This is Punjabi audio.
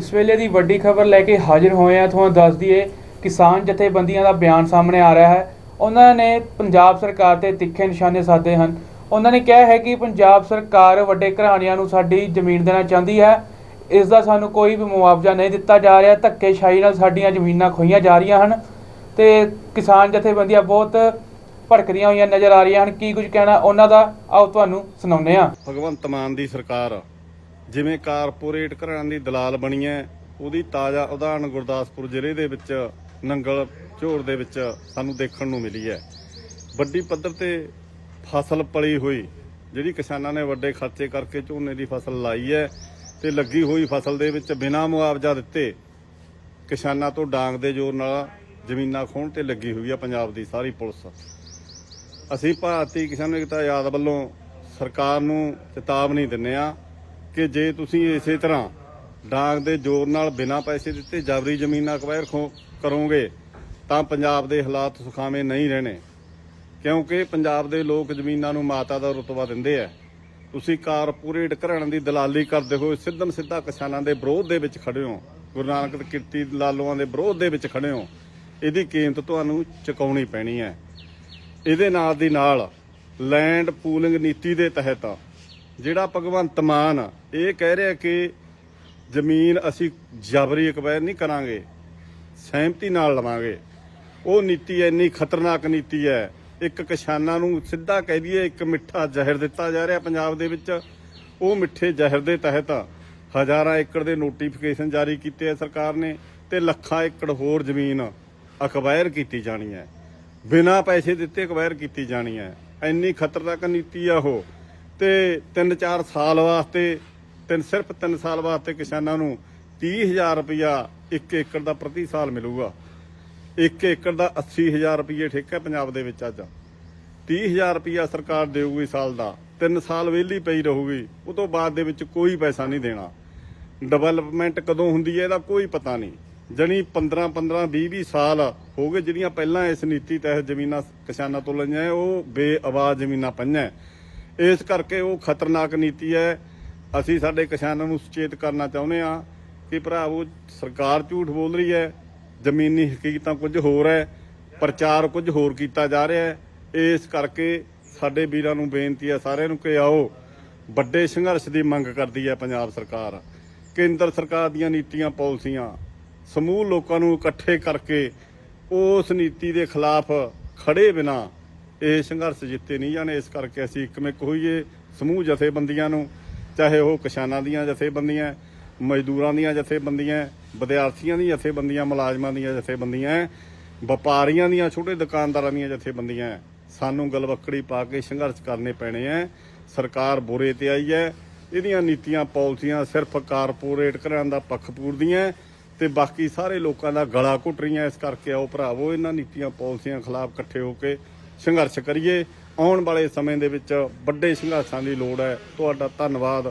ਇਸ ਵੇਲੇ ਦੀ ਵੱਡੀ ਖਬਰ ਲੈ ਕੇ ਹਾਜ਼ਰ ਹੋਏ ਆ ਤੁਹਾਨੂੰ ਦੱਸ ਦਈਏ, ਕਿਸਾਨ ਜਥੇਬੰਦੀਆਂ ਦਾ ਬਿਆਨ ਸਾਹਮਣੇ ਆ ਰਿਹਾ ਹੈ। ਉਹਨਾਂ ਨੇ ਪੰਜਾਬ ਸਰਕਾਰ ਤੇ ਤਿੱਖੇ ਨਿਸ਼ਾਨੇ ਸਾਧੇ ਹਨ। ਉਹਨਾਂ ਨੇ ਕਿਹਾ ਹੈ ਕਿ ਪੰਜਾਬ ਸਰਕਾਰ ਵੱਡੇ ਘਰਾਣਿਆਂ ਨੂੰ ਸਾਡੀ ਜ਼ਮੀਨ ਦੇਣਾ ਚਾਹੁੰਦੀ ਹੈ। ਇਸ ਦਾ ਸਾਨੂੰ ਕੋਈ ਵੀ ਮੁਆਵਜ਼ਾ ਨਹੀਂ ਦਿੱਤਾ ਜਾ ਰਿਹਾ। ਧੱਕੇਸ਼ਾਹੀ ਨਾਲ ਸਾਡੀਆਂ ਜ਼ਮੀਨਾਂ ਖੋਈਆਂ ਜਾ ਰਹੀਆਂ ਹਨ ਤੇ ਕਿਸਾਨ ਜਥੇਬੰਦੀਆਂ ਬਹੁਤ ਭੜਕਦੀਆਂ ਹੋਈਆਂ ਨਜ਼ਰ ਆ ਰਹੀਆਂ ਹਨ। ਕੀ ਕੁਝ ਕਹਿਣਾ ਉਹਨਾਂ ਦਾ? ਆਓ ਤੁਹਾਨੂੰ ਸੁਣਾਉਂਦੇ ਹਾਂ। ਭਗਵੰਤ ਮਾਨ ਦੀ ਸਰਕਾਰ ਜਿਵੇਂ ਕਾਰਪੋਰੇਟ ਘਰਾਂ ਦੀ ਦਲਾਲ ਬਣੀ ਹੈ, ਉਹਦੀ ਤਾਜ਼ਾ ਉਦਾਹਰਣ ਗੁਰਦਾਸਪੁਰ ਜ਼ਿਲ੍ਹੇ ਦੇ ਵਿੱਚ, ਨੰਗਲ ਝੋਰ ਦੇ ਵਿੱਚ ਸਾਨੂੰ ਦੇਖਣ ਨੂੰ ਮਿਲੀ ਹੈ। ਵੱਡੀ ਪੱਧਰ ਤੇ ਫਸਲ ਪਲੀ ਹੋਈ, ਜਿਹੜੀ ਕਿਸਾਨਾਂ ਨੇ ਵੱਡੇ ਖਰਚੇ ਕਰਕੇ ਝੋਨੇ ਦੀ ਫਸਲ ਲਾਈ ਹੈ ਤੇ ਲੱਗੀ ਹੋਈ ਫਸਲ ਦੇ ਵਿੱਚ ਬਿਨਾਂ ਮੁਆਵਜ਼ਾ ਦਿੱਤੇ ਕਿਸਾਨਾਂ ਤੋਂ ਡਾਂਗ ਦੇ ਜ਼ੋਰ ਨਾਲ ਜ਼ਮੀਨਾਂ ਖੋਹਣ ਤੇ ਲੱਗੀ ਹੋਈ ਆ ਪੰਜਾਬ ਦੀ ਸਾਰੀ ਪੁਲਿਸ। ਅਸੀਂ ਭਾਰਤੀ ਕਿਸਾਨ ਏਕਤਾ ਆਜ਼ਾਦ ਵੱਲੋਂ ਸਰਕਾਰ ਨੂੰ ਚੇਤਾਵਨੀ ਦਿੰਨੇ ਆ ਕਿ ਜੇ ਤੁਸੀਂ ਇਸੇ ਤਰ੍ਹਾਂ ਡਾਂਗ ਦੇ ਜ਼ੋਰ ਨਾਲ ਬਿਨਾਂ ਪੈਸੇ ਦਿੱਤੇ ਜਬਰੀ ਜ਼ਮੀਨਾਂ ਅਕਵਾਇਰ ਖੋ- ਕਰੋਗੇ, ਤਾਂ ਪੰਜਾਬ ਦੇ ਹਾਲਾਤ ਸੁਖਾਵੇਂ ਨਹੀਂ ਰਹਿਣੇ। ਕਿਉਂਕਿ ਪੰਜਾਬ ਦੇ ਲੋਕ ਜ਼ਮੀਨਾਂ ਨੂੰ ਮਾਤਾ ਦਾ ਰੁਤਬਾ ਦਿੰਦੇ ਆ। ਤੁਸੀਂ ਕਾਰਪੋਰੇਟ ਘਰਾਣਿਆਂ ਦੀ ਦਲਾਲੀ ਕਰਦੇ ਹੋਏ ਸਿੱਧਮ ਸਿੱਧਾ ਕਿਸਾਨਾਂ ਦੇ ਵਿਰੋਧ ਦੇ ਵਿੱਚ ਖੜੇ ਹੋ। ਗੁਰੂ ਨਾਨਕ ਕਿਰਤੀ ਲਾਲੋਆਂ ਦੇ ਵਿਰੋਧ ਦੇ ਵਿੱਚ ਖੜੇ ਹੋ। ਇਹਦੀ ਕੀਮਤ ਤੁਹਾਨੂੰ ਚੁਕਾਉਣੀ ਪੈਣੀ ਹੈ। ਇਹਦੇ ਨਾਲ ਦੀ ਨਾਲ ਲੈਂਡ ਪੂਲਿੰਗ ਨੀਤੀ ਦੇ ਤਹਿਤ ਜਿਹੜਾ ਭਗਵੰਤ ਮਾਨ ਇਹ ਕਹਿ ਰਿਹਾ ਕਿ ਜ਼ਮੀਨ ਅਸੀਂ ਜਬਰੀ ਅਕਵਾਇਰ ਨਹੀਂ ਕਰਾਂਗੇ, ਸਹਿਮਤੀ ਨਾਲ ਲਵਾਂਗੇ। ਉਹ ਨੀਤੀ ਇੰਨੀ ਖਤਰਨਾਕ ਨੀਤੀ ਹੈ, ਇੱਕ ਕਿਸਾਨਾਂ ਨੂੰ ਸਿੱਧਾ ਕਹਿ ਦਈਏ ਇੱਕ ਮਿੱਠਾ ਜ਼ਹਿਰ ਦਿੱਤਾ ਜਾ ਰਿਹਾ ਪੰਜਾਬ ਦੇ ਵਿੱਚ। ਉਹ ਮਿੱਠੇ ਜ਼ਹਿਰ ਦੇ ਤਹਿਤ ਹਜ਼ਾਰਾਂ ਏਕੜ ਦੇ ਨੋਟੀਫਿਕੇਸ਼ਨ ਜਾਰੀ ਕੀਤੇ ਹੈ ਸਰਕਾਰ ਨੇ ਤੇ ਲੱਖਾਂ ਏਕੜ ਹੋਰ ਜ਼ਮੀਨ ਅਕਵਾਇਰ ਕੀਤੀ ਜਾਣੀ ਹੈ। ਬਿਨਾਂ ਪੈਸੇ ਦਿੱਤੇ ਅਕਵਾਇਰ ਕੀਤੀ ਜਾਣੀ ਹੈ। ਇੰਨੀ ਖਤਰਨਾਕ ਨੀਤੀ ਆ ਉਹ। ਤੇ 3-4 ਸਾਲ ਵਾਸਤੇ, ਤਿੰਨ ਸਿਰਫ 3 ਸਾਲ ਵਾਸਤੇ ਕਿਸਾਨਾਂ ਨੂੰ 30000 ਰੁਪਇਆ ਇੱਕ ਏਕੜ ਦਾ ਪ੍ਰਤੀ ਸਾਲ ਮਿਲੂਗਾ। ਇੱਕ ਏਕੜ ਦਾ 80000 ਰੁਪਏ ਠੇਕਾ ਪੰਜਾਬ ਦੇ ਵਿੱਚ ਅੱਜ। 30000 ਰੁਪਇਆ ਸਰਕਾਰ ਦੇਊਗੀ ਸਾਲ ਦਾ। 3 ਸਾਲ ਵਿਹਲੀ ਪਈ ਰਹੂਗੀ, ਉਹ ਤੋਂ ਬਾਅਦ ਦੇ ਵਿੱਚ ਕੋਈ ਪੈਸਾ ਨਹੀਂ ਦੇਣਾ। ਡਿਵੈਲਪਮੈਂਟ ਕਦੋਂ ਹੁੰਦੀ ਹੈ ਇਹਦਾ ਕੋਈ ਪਤਾ ਨਹੀਂ। ਜਣੀ 15 15 20 20 ਸਾਲ ਹੋ ਗਏ, ਜਿਹੜੀਆਂ ਪਹਿਲਾਂ ਇਸ ਨੀਤੀ ਤਹਿਤ ਜ਼ਮੀਨਾਂ ਕਿਸਾਨਾਂ ਤੋਂ ਲਈਆਂ, ਉਹ ਬੇਆਵਾਜ਼ ਜ਼ਮੀਨਾਂ ਪਈਆਂ। ਇਸ ਕਰਕੇ ਉਹ ਖਤਰਨਾਕ ਨੀਤੀ ਹੈ। ਅਸੀਂ ਸਾਡੇ ਕਿਸਾਨਾਂ ਨੂੰ ਸੁਚੇਤ ਕਰਨਾ ਚਾਹੁੰਦੇ ਆ ਕਿ ਭਰਾਵੋ ਸਰਕਾਰ ਝੂਠ ਬੋਲ ਰਹੀ ਹੈ। ਜ਼ਮੀਨੀ ਹਕੀਕਤਾਂ ਕੁਝ ਹੋਰ ਹੈ। ਪ੍ਰਚਾਰ ਕੁਝ ਹੋਰ ਕੀਤਾ ਜਾ ਰਿਹਾ ਹੈ। ਇਸ ਕਰਕੇ ਸਾਡੇ ਵੀਰਾਂ ਨੂੰ ਬੇਨਤੀ ਹੈ, ਸਾਰਿਆਂ ਨੂੰ ਕਿ ਆਓ, ਵੱਡੇ ਸੰਘਰਸ਼ ਦੀ ਮੰਗ ਕਰਦੀ ਹੈ ਪੰਜਾਬ ਸਰਕਾਰ। ਕੇਂਦਰ ਸਰਕਾਰ ਦੀਆਂ ਨੀਤੀਆਂ, ਪਾਲਿਸੀਆਂ, ਸਮੂਹ ਲੋਕਾਂ ਨੂੰ ਇਕੱਠੇ ਕਰਕੇ ਉਸ ਨੀਤੀ ਦੇ ਖਿਲਾਫ ਖੜੇ ਬਿਨਾ ਇਹ ਸੰਘਰਸ਼ ਜਿੱਤੇ ਨਹੀਂ ਜਾਣੇ, ਇਸ ਕਰਕੇ ਅਸੀਂ ਇੱਕਮਿਕ ਹੋਈਏ ਸਮੂਹ ਜਥੇਬੰਦੀਆਂ ਨੂੰ, ਚਾਹੇ ਉਹ ਕਿਸਾਨਾਂ ਦੀਆਂ ਜਥੇਬੰਦੀਆਂ, ਮਜ਼ਦੂਰਾਂ ਦੀਆਂ ਜਥੇਬੰਦੀਆਂ, ਵਿਦਿਆਰਥੀਆਂ ਦੀਆਂ ਜਥੇਬੰਦੀਆਂ, ਮੁਲਾਜ਼ਮਾਂ ਦੀਆਂ ਜਥੇਬੰਦੀਆਂ, ਵਪਾਰੀਆਂ ਦੀਆਂ, ਛੋਟੇ ਦੁਕਾਨਦਾਰਾਂ ਦੀਆਂ ਜਥੇਬੰਦੀਆਂ, ਸਾਨੂੰ ਗਲਵੱਕੜੀ ਪਾ ਕੇ ਸੰਘਰਸ਼ ਕਰਨੇ ਪੈਣੇ ਆ। ਸਰਕਾਰ ਬੁਰੇ ਤੇ ਆਈ ਹੈ। ਇਹਦੀਆਂ ਨੀਤੀਆਂ, ਪਾਲਿਸੀਆਂ ਸਿਰਫ ਕਾਰਪੋਰੇਟ ਘਰਾਂ ਦਾ ਪੱਖ ਪੂਰਦੀਆਂ ਤੇ ਬਾਕੀ ਸਾਰੇ ਲੋਕਾਂ ਦਾ ਗਲਾ ਘੁੱਟ ਰਹੀਆਂ। ਇਸ ਕਰਕੇ ਆਓ ਭਰਾਵੋ, ਇਹਨਾਂ ਨੀਤੀਆਂ, ਪਾਲਿਸੀਆਂ ਖਿਲਾਫ ਇਕੱਠੇ ਹੋ ਕੇ ਸੰਘਰਸ਼ ਕਰੀਏ। ਆਉਣ ਵਾਲੇ ਸਮੇਂ ਦੇ ਵਿੱਚ ਵੱਡੇ ਸੰਘਰਸ਼ਾਂ ਦੀ ਲੋੜ ਹੈ। ਤੁਹਾਡਾ ਧੰਨਵਾਦ।